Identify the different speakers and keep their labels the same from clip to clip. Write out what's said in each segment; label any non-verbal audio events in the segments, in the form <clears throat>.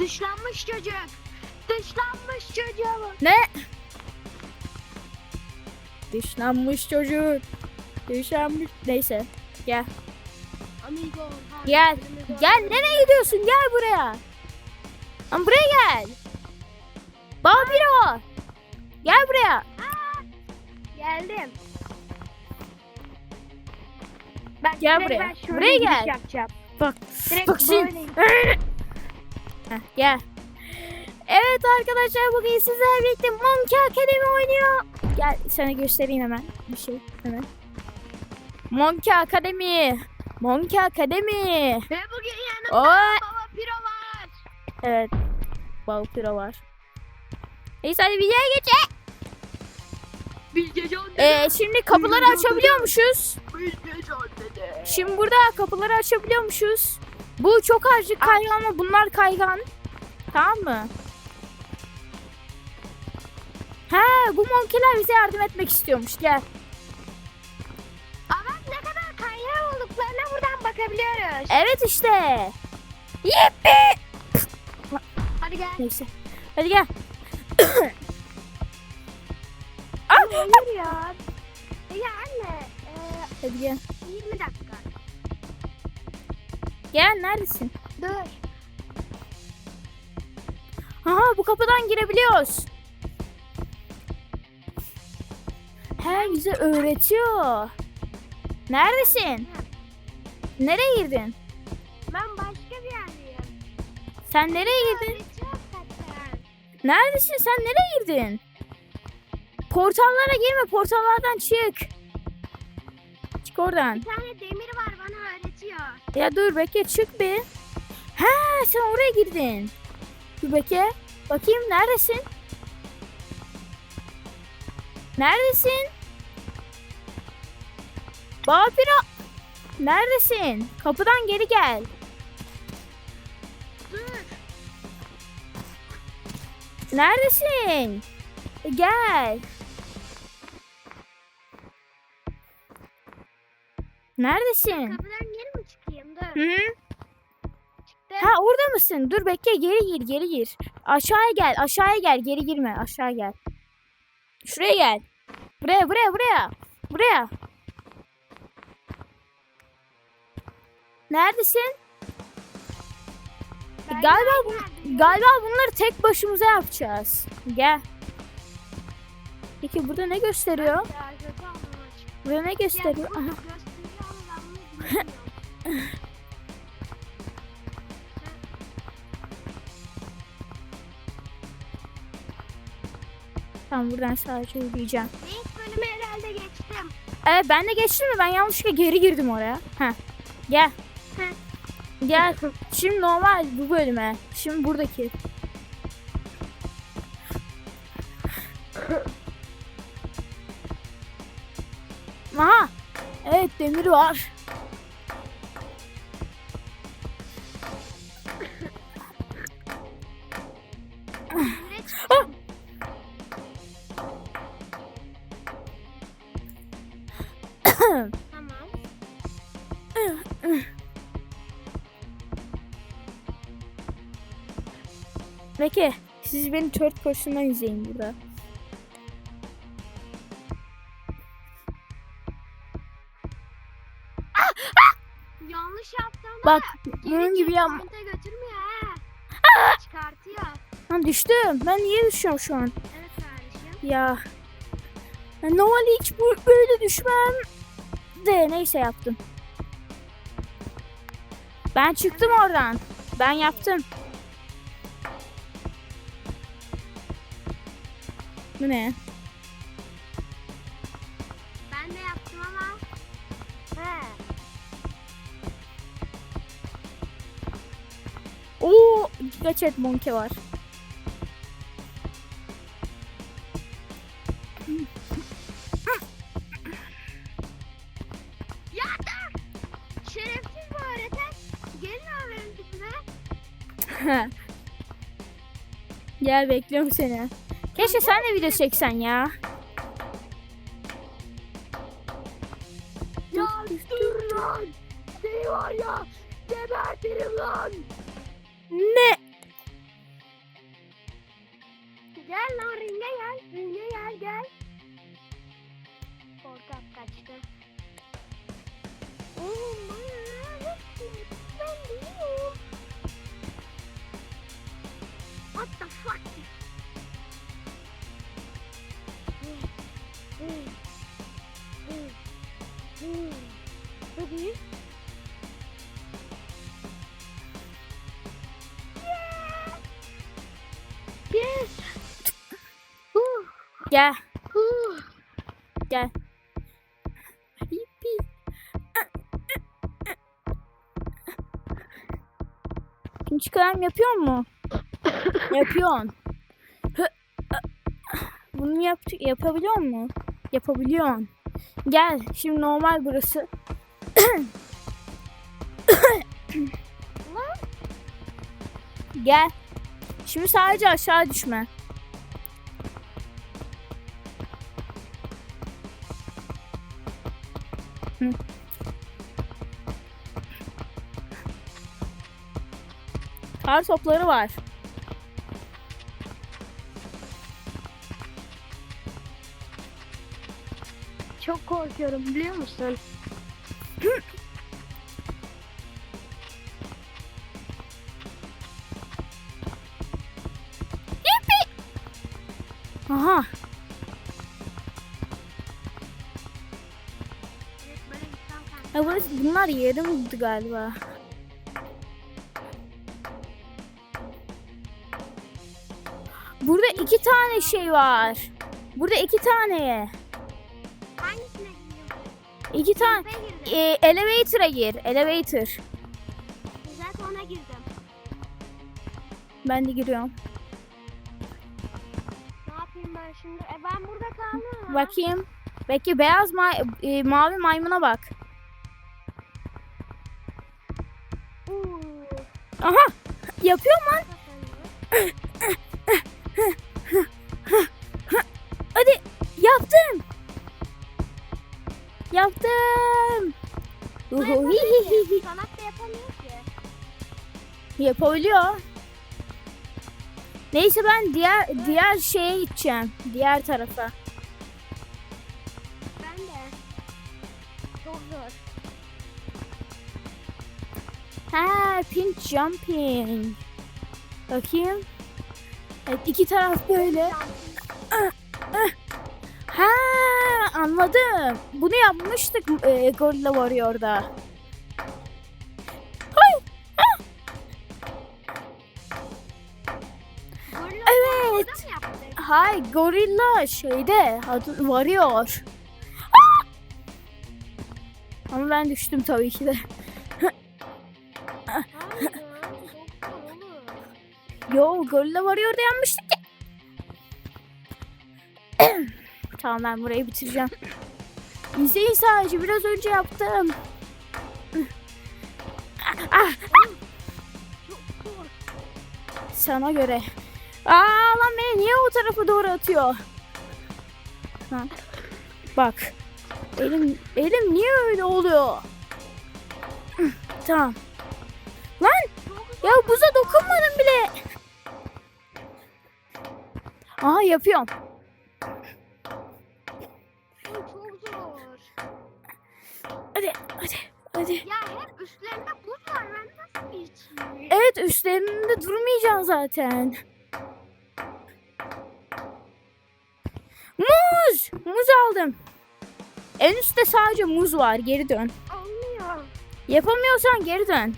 Speaker 1: Dışlanmış çocuk. Dışlanmış çocuğum.
Speaker 2: Ne? Dışlanmış çocuk. Dışlanmış. Neyse. Gel.
Speaker 1: Amigo.
Speaker 2: Gel. Gel nereye gidiyorsun? Gel buraya. Lan buraya gel. Babiro. Gel buraya.
Speaker 1: Geldim. Bak,
Speaker 2: Gel buraya.
Speaker 1: ben
Speaker 2: Buraya gel.
Speaker 1: Yapacağım.
Speaker 2: Bak.
Speaker 1: Direkt
Speaker 2: Bak şimdi. <laughs> Heh, gel. Evet arkadaşlar bugün sizlerle birlikte Monkey Academy oynuyor. Gel sana göstereyim hemen bir şey hemen. Monkey Academy. Monkey Academy.
Speaker 1: Ve bugün yanımda
Speaker 2: Oy.
Speaker 1: baba piro var.
Speaker 2: Evet. Valkyra var. Neyse hadi videoya geçelim.
Speaker 1: Bilgecan
Speaker 2: Ee, şimdi kapıları açabiliyormuşuz.
Speaker 1: Bilgecan dede.
Speaker 2: Şimdi burada kapıları açabiliyormuşuz. Bu çok azıcık kaygan ama bunlar kaygan. Tamam mı? Ha, bu monkeyler bize yardım etmek istiyormuş. Gel.
Speaker 1: Ama ne kadar kaynağı olduklarına buradan bakabiliyoruz.
Speaker 2: Evet işte. Yippi.
Speaker 1: Hadi gel.
Speaker 2: Neyse. Hadi gel.
Speaker 1: Hayır ya. Ya anne. E,
Speaker 2: Hadi gel.
Speaker 1: 20 dakika.
Speaker 2: Gel neredesin?
Speaker 1: Dur.
Speaker 2: Aha bu kapıdan girebiliyoruz. He bize öğretiyor. Neredesin? Nereye girdin?
Speaker 1: Ben başka bir yerdeyim.
Speaker 2: Sen nereye girdin? Neredesin? Sen nereye girdin? Portallara girme. Portallardan çık. Çık oradan.
Speaker 1: Bir tane demir var öğretiyor.
Speaker 2: Ya dur bekle çık bir. Ha sen oraya girdin. Dur bekle. Bakayım neredesin? Neredesin? Vampiro. Neredesin? Kapıdan geri gel.
Speaker 1: Dur.
Speaker 2: Neredesin? E, Gel. Neredesin?
Speaker 1: Kapıdan geri mi çıkayım? Dur.
Speaker 2: Hı?
Speaker 1: Çıktım.
Speaker 2: Ha orada mısın? Dur bekle geri gir geri gir. Aşağıya gel aşağıya gel geri girme aşağı gel. Şuraya gel. Buraya buraya buraya. Buraya. Neredesin? E, galiba bu, galiba bunları tek başımıza yapacağız. Gel. Peki burada ne gösteriyor? Burada ne gösteriyor? Aha. Tamam buradan sadece yürüyeceğim.
Speaker 1: İlk bölümü herhalde geçtim.
Speaker 2: Evet ben de geçtim mi? Ben yanlışlıkla geri girdim oraya. Heh. Gel.
Speaker 1: Heh.
Speaker 2: Gel. Şimdi normal bu bölüme. Şimdi buradaki. Aha. Evet demir var. Siz beni tört koşundan izleyin burada.
Speaker 1: Yanlış yaptım ama
Speaker 2: Bak bunun gibi
Speaker 1: checkpoint'e götürmüyor ha. Çıkartıyor.
Speaker 2: Lan düştüm. Ben niye düşüyorum şu an?
Speaker 1: Evet kardeşim.
Speaker 2: Ya. Ben normalde hiç bu- böyle düşmem. De neyse yaptım. Ben çıktım oradan. Ben yaptım. Bu ne?
Speaker 1: Ben de yaptım ama. He.
Speaker 2: Oo, Gachet Monkey var. <laughs> Gel bekliyorum seni. Keşke sen de video çeksen ya.
Speaker 1: Ya dur lan. Seni var ya. Gebertirim lan.
Speaker 2: Ne?
Speaker 1: Gel lan ringe gel. Ringe gel gel. Korkak kaçtı. Oğlum
Speaker 2: Gel. Gel. İkinci kalem yapıyor mu? <laughs> Yapıyorsun. Bunu yap yapabiliyor mu? Yapabiliyorsun. Gel. Şimdi normal burası. Gel. Şimdi sadece aşağı düşme. Kar topları var.
Speaker 1: Çok korkuyorum biliyor musun?
Speaker 2: Aha. Burası, bunlar yarımdı galiba. İki tane şey var. Burada iki tane.
Speaker 1: Hangisine gidiyorsun?
Speaker 2: İki tane. E, elevator'a gir. Elevator.
Speaker 1: Zaten ona girdim.
Speaker 2: Ben de giriyorum.
Speaker 1: Ne yapayım ben şimdi? E ben burada kaldım.
Speaker 2: Bakayım. Belki beyaz ma- e, mavi maymuna bak. Aha. Yapıyor mu? <laughs> Yapabiliyor. Neyse ben diğer diğer şeye gideceğim. Diğer tarafa.
Speaker 1: Ben de. Çok zor.
Speaker 2: Ha, pinch jumping. Bakayım. Evet, iki taraf böyle. Ha, anladım. Bunu yapmıştık e, Gorilla Warrior'da. Hay Gorilla şeyde. Ha! Ama ben düştüm tabii ki de. Yo Gorilla Warrior'da yanmıştık ya. tamam ben burayı bitireceğim. İzleyin sadece biraz önce yaptım. Ah,
Speaker 1: zor.
Speaker 2: sana göre. Aa lan beni niye o tarafa doğru atıyor? Ha. Bak. Elim elim niye öyle oluyor? Tamam. Lan ya buza dokunmadım bile. Aha yapıyorum. Hadi hadi hadi.
Speaker 1: Ya hep üstlerinde buz var. Ben nasıl geçeyim?
Speaker 2: Evet üstlerinde durmayacaksın zaten. Muz! Muz aldım. En üstte sadece muz var. Geri dön.
Speaker 1: Olmuyor.
Speaker 2: Yapamıyorsan geri dön.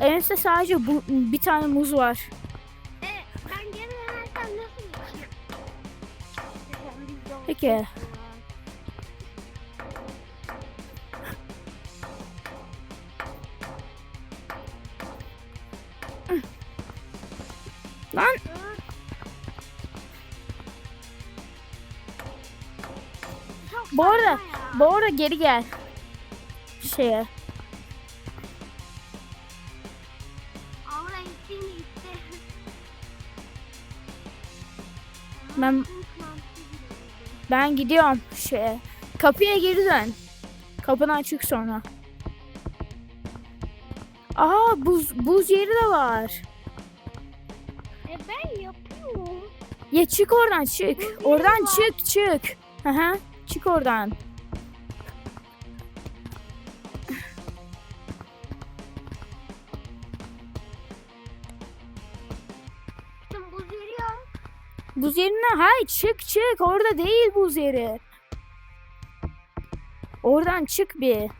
Speaker 2: En üstte sadece bu, bir tane muz var.
Speaker 1: E, ben geri dönersem nasıl geçeyim?
Speaker 2: Peki. Geri gel. Şeye. Ben- Ben gidiyorum şeye. Kapıya geri dön. Kapını açık sonra. Aa buz buz yeri de var.
Speaker 1: E ben yapıyorum.
Speaker 2: Ya çık oradan çık.
Speaker 1: Buz
Speaker 2: Oradan
Speaker 1: var.
Speaker 2: çık çık. Hı hı. Çık oradan. Çık çık orada değil buz yeri. Oradan çık bir.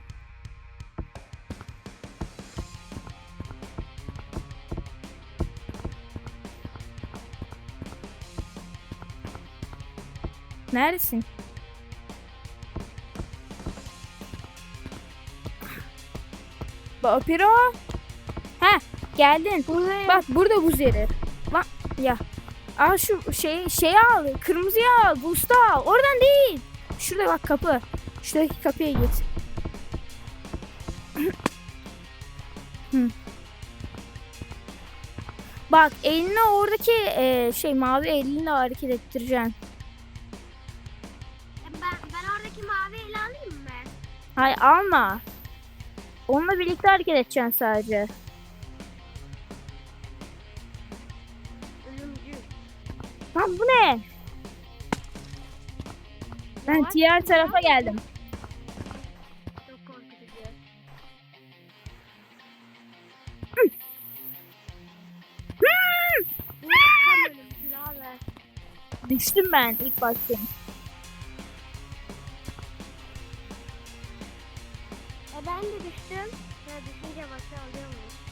Speaker 2: Neredesin? Papiro. Ha geldin.
Speaker 1: Buradayım.
Speaker 2: Bak burada buz yeri. Bak ya. Al şu şey şeyi al. Kırmızıyı al. Busta al. Oradan değil. Şurada bak kapı. Şuradaki kapıya git. <clears throat> Hı. Bak elini oradaki e, şey mavi elinle hareket ettireceksin.
Speaker 1: Ben, ben oradaki mavi ele alayım mı?
Speaker 2: Hay alma. Onunla birlikte hareket edeceksin sadece. Lan bu ne? Ben diğer tarafa geldim.
Speaker 1: Çok korkutucu.
Speaker 2: Düştüm ben ilk başta.
Speaker 1: E ben de düştüm. Ya düşünce başı alıyor muyum?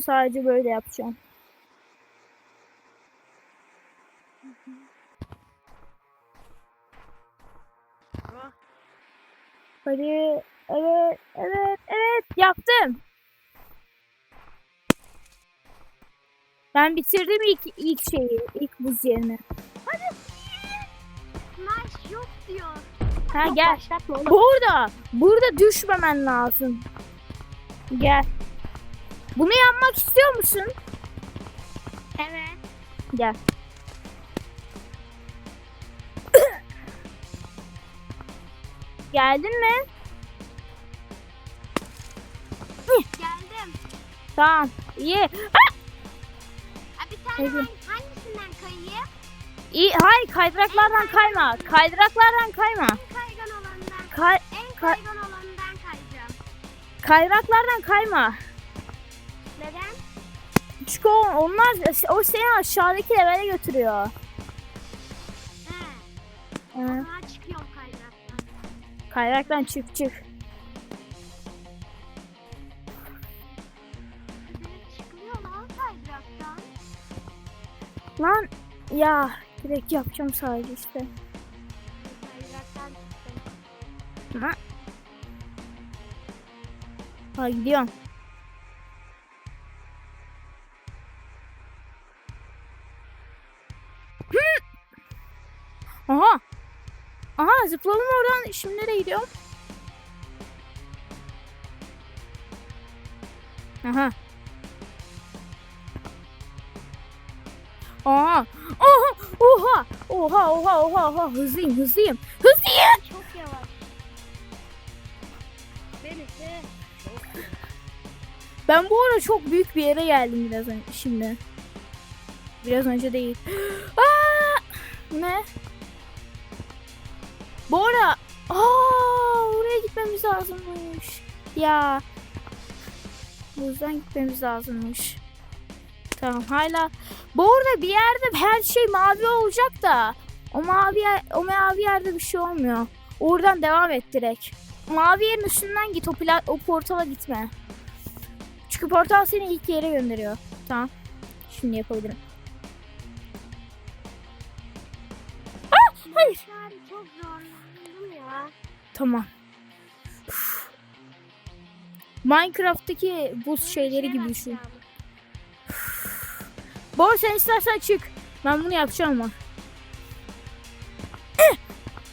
Speaker 2: Sadece böyle yapacağım. Hadi. Evet, evet, evet. Yaptım. Ben bitirdim ilk ilk şeyi, ilk buz yerini.
Speaker 1: Smash yok diyor.
Speaker 2: Ha gel. Burada. Burada düşmemen lazım. Gel. Bunu yapmak istiyor musun?
Speaker 1: Evet.
Speaker 2: Gel. <coughs> Geldin mi?
Speaker 1: Geldim.
Speaker 2: Tamam. İyi.
Speaker 1: Bir tane
Speaker 2: Hadi.
Speaker 1: hangi, hangisinden kayayım?
Speaker 2: İyi. Hayır kaydıraklardan kayma. Kaydıraklardan kayma.
Speaker 1: En kaygan olanından.
Speaker 2: Kay
Speaker 1: En
Speaker 2: Ka-
Speaker 1: kaygan olanından kayacağım.
Speaker 2: kaydıraklardan kayma.
Speaker 1: Neden?
Speaker 2: Çünkü onlar o seni aşağıdaki levele götürüyor.
Speaker 1: He.
Speaker 2: Hı.
Speaker 1: zaman çıkıyorum kaydıraktan.
Speaker 2: Kaydıraktan çık çık.
Speaker 1: Lan
Speaker 2: ya direkt yapacağım sadece işte. Ha. Ha gidiyorum. Aha. Aha zıpladım oradan. Şimdi nereye gidiyorum? Aha. Aha. Oha. Oha. Oha oha oha oha. Hızlıyım hızlıyım. Hızlıyım.
Speaker 1: Çok yavaş.
Speaker 2: Ben bu arada çok büyük bir yere geldim biraz önce şimdi. Biraz önce değil. <gasps> Aa! Ne? Bu arada Aa, oraya gitmemiz lazımmış. Ya. Buzdan gitmemiz lazımmış. Tamam hala. Bu arada bir yerde her şey mavi olacak da. O mavi o mavi yerde bir şey olmuyor. Oradan devam et direkt. Mavi yerin üstünden git o, pla- o portala gitme. Çünkü portal seni ilk yere gönderiyor. Tamam. Şimdi yapabilirim. hayır.
Speaker 1: Yani çok zorlandım ya.
Speaker 2: Tamam. Üf. Minecraft'taki buz şeyleri gibi düşün. Bor sen istersen çık. Ben bunu yapacağım ama. Eh!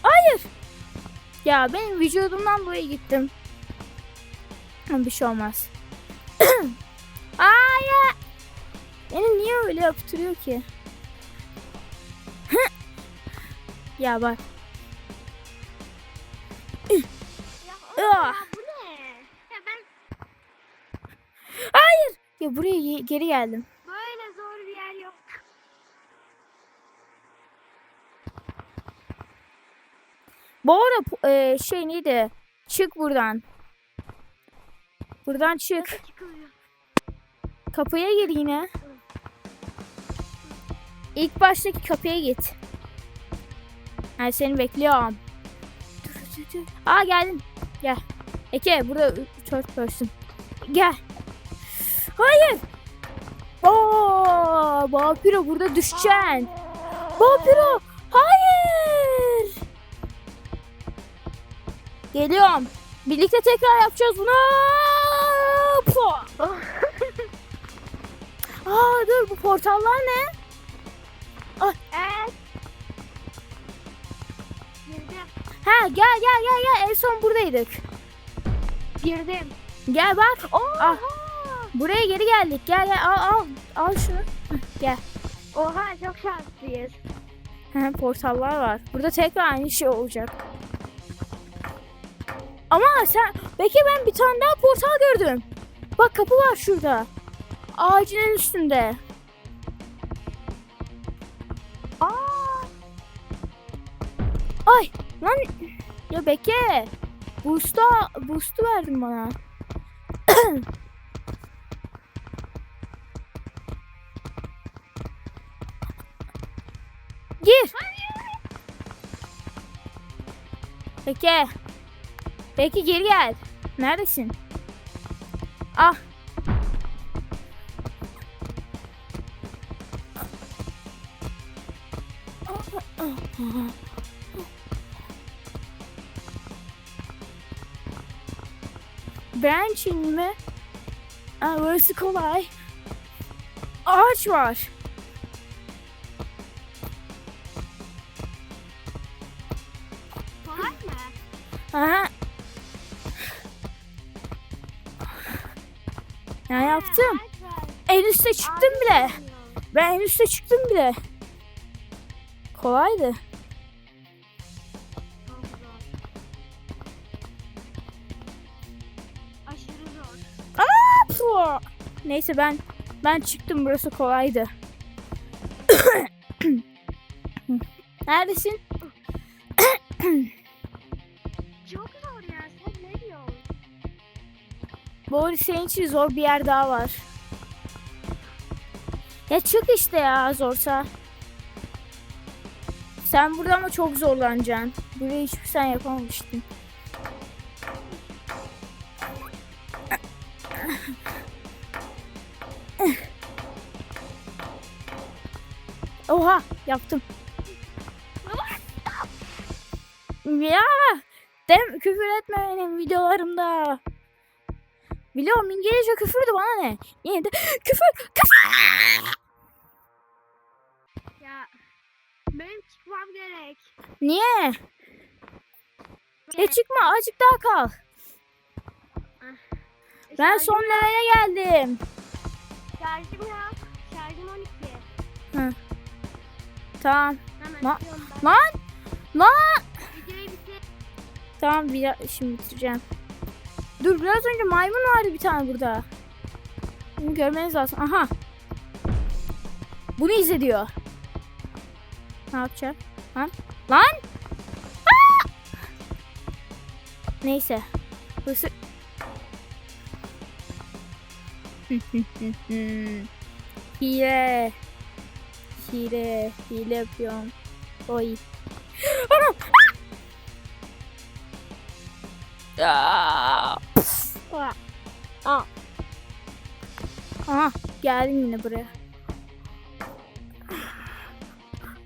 Speaker 2: Hayır. Ya benim vücudumdan dolayı gittim. Bir şey olmaz. <coughs> Hayır. Beni niye öyle yaptırıyor ki? <coughs> ya bak. Ah.
Speaker 1: Bu ne? Ya ben...
Speaker 2: Hayır. Ya buraya geri geldim.
Speaker 1: Böyle zor bir yer yok.
Speaker 2: Bu arada e, şey neydi? Çık buradan. Buradan çık. Kapıya gir yine. İlk baştaki kapıya git. Ben yani seni bekliyorum. Aa geldim. Gel. Eke burada third person. Gel. Hayır. Oo, Vampiro burada düşeceksin. Vampiro. Hayır. Geliyorum. Birlikte tekrar yapacağız bunu. <laughs> Aa dur bu portallar ne? Ha gel gel gel gel en son buradaydık.
Speaker 1: Girdim.
Speaker 2: Gel bak.
Speaker 1: Oha.
Speaker 2: Ah. Buraya geri geldik. Gel gel al al. Al şunu. Heh, Gel.
Speaker 1: Oha çok şanslıyız.
Speaker 2: Ha, portallar var. Burada tekrar aynı şey olacak. Ama sen... Peki ben bir tane daha portal gördüm. Bak kapı var şurada. Ağacın en üstünde.
Speaker 1: Aa.
Speaker 2: Ay lan ya bekle. Boost'a boost'u verdin bana. <coughs> Gir. Peki. Peki geri gel. Neredesin? Ah. <coughs> Branching mi? Aa, burası kolay. Ağaç var.
Speaker 1: Kolay mı?
Speaker 2: Aha. Ya yaptım. En üste çıktım bile. Ben en üste çıktım bile. Kolaydı. Neyse ben ben çıktım burası kolaydı. <coughs> Neredesin? <coughs>
Speaker 1: Çok zor ya. Sen ne diyorsun?
Speaker 2: Boris senin için zor bir yer daha var. Ya çık işte ya zorsa. Sen burada ama çok zorlanacaksın. Burayı hiç sen yapamamıştın. Oha yaptım. Ya dem küfür etme benim videolarımda. Biliyorum İngilizce küfürdü bana ne? Yine de küfür küfür.
Speaker 1: Ya benim çıkmam gerek.
Speaker 2: Niye? Ya çıkma azıcık daha kal. Ben
Speaker 1: Şarjım-
Speaker 2: son levele geldim.
Speaker 1: Şarjım yok.
Speaker 2: Tamam. Lan! Lan!
Speaker 1: Bitir.
Speaker 2: Tamam bir şimdi bitireceğim. Dur biraz önce maymun vardı bir tane burada. Bunu görmeniz lazım. Aha. Bunu izle diyor. Ne yapacak? Lan? Lan! Aa! Neyse. Burası... <laughs> hile. Hile. Hile yapıyorum. Oy. Aa! Aa! Aha geldim yine buraya.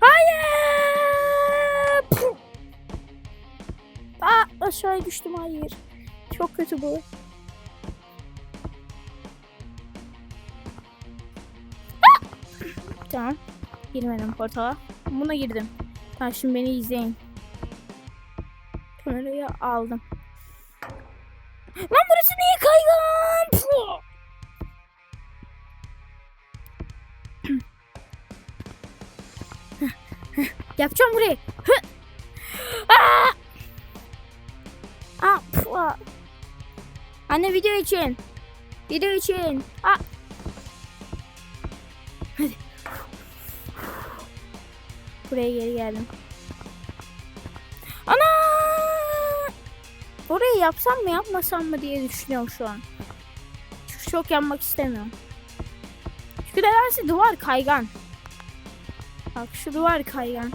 Speaker 2: Hayır! Pf! Aa, aşağıya düştüm hayır. Çok kötü bu. Tamam. Girmedim portala. Buna girdim. Tamam şimdi beni izleyin. Kamerayı aldım. Lan burası niye kaygan? Yapacağım burayı. Aa! Aa! Anne video için. Video için. Aa. Buraya geri geldim. Ana! Orayı yapsam mı yapmasam mı diye düşünüyorum şu an. Çünkü çok yanmak istemiyorum. Çünkü nedense duvar kaygan. Bak şu duvar kaygan.